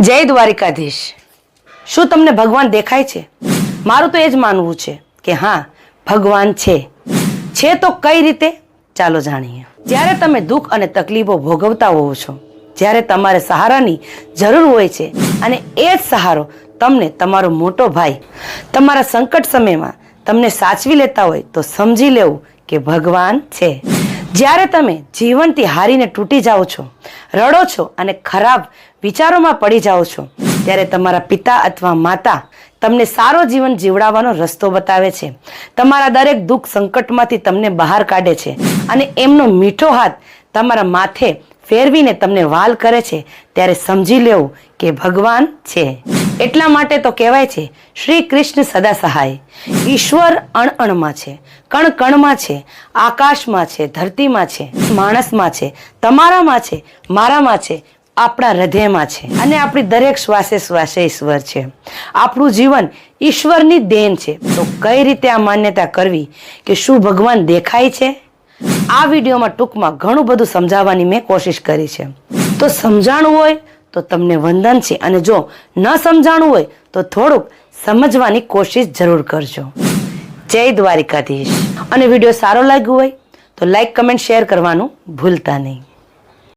જય દ્વારિકાધીશ. શું તમને ભગવાન દેખાય છે? મારું તો એ જ માનવું છે કે હા, ભગવાન છે. છે તો કઈ રીતે? ચાલો જાણીએ. જ્યારે તમે દુઃખ અને તકલીફો ભોગવતા હોવ છો, જ્યારે તમારે સહારાની જરૂર હોય છે અને એ જ સહારો તમને તમારો મોટો ભાઈ તમારા સંકટ સમયમાં તમને સાચવી લેતા હોય તો સમજી લેવું કે ભગવાન છે. જ્યારે તમે જીવનથી હારીને તૂટી જાઓ છો, રડો છો અને ખરાબ વિચારોમાં પડી જાઓ છો, ત્યારે તમારા પિતા અથવા માતા તમને સારો જીવન જીવડાવવાનો રસ્તો બતાવે છે. તમારા દરેક દુઃખ સંકટમાંથી તમને બહાર કાઢે છે અને એમનો મીઠો હાથ તમારા માથે ફેરવીને તમને વાલ કરે છે. ત્યારે સમજી લેવું કે ભગવાન છે. એટલા માટે તો કહેવાય છે, શ્રી કૃષ્ણ સદા સહાય. ઈશ્વર અણ અણમાં છે કણ કણમાં છે, આકાશમાં છે, ધરતીમાં છે, માણસમાં છે, તમારામાં છે, મારામાં છે, આપણા હૃદયમાં છે. અને આપણી દરેક શ્વાસે શ્વાસે ઈશ્વર છે. આપણું જીવન ઈશ્વરની દેન છે. તો કઈ રીતે આ માન્યતા કરવી કે શું ભગવાન દેખાય છે? આ વિડીયોમાં ટૂંકમાં ઘણું બધું સમજાવવાની મેં કોશિશ કરી છે. તો સમજાણું હોય તો તમને વંદન છે. અને જો ન સમજાણું હોય, તો થોડુંક સમજવાની કોશિશ જરૂર કરજો. જય દ્વારિકાધીશ. અને વીડિયો સારો લાગ્યો હોય, તો લાઈક કમેન્ટ શેર કરવાનું ભૂલતા નહીં.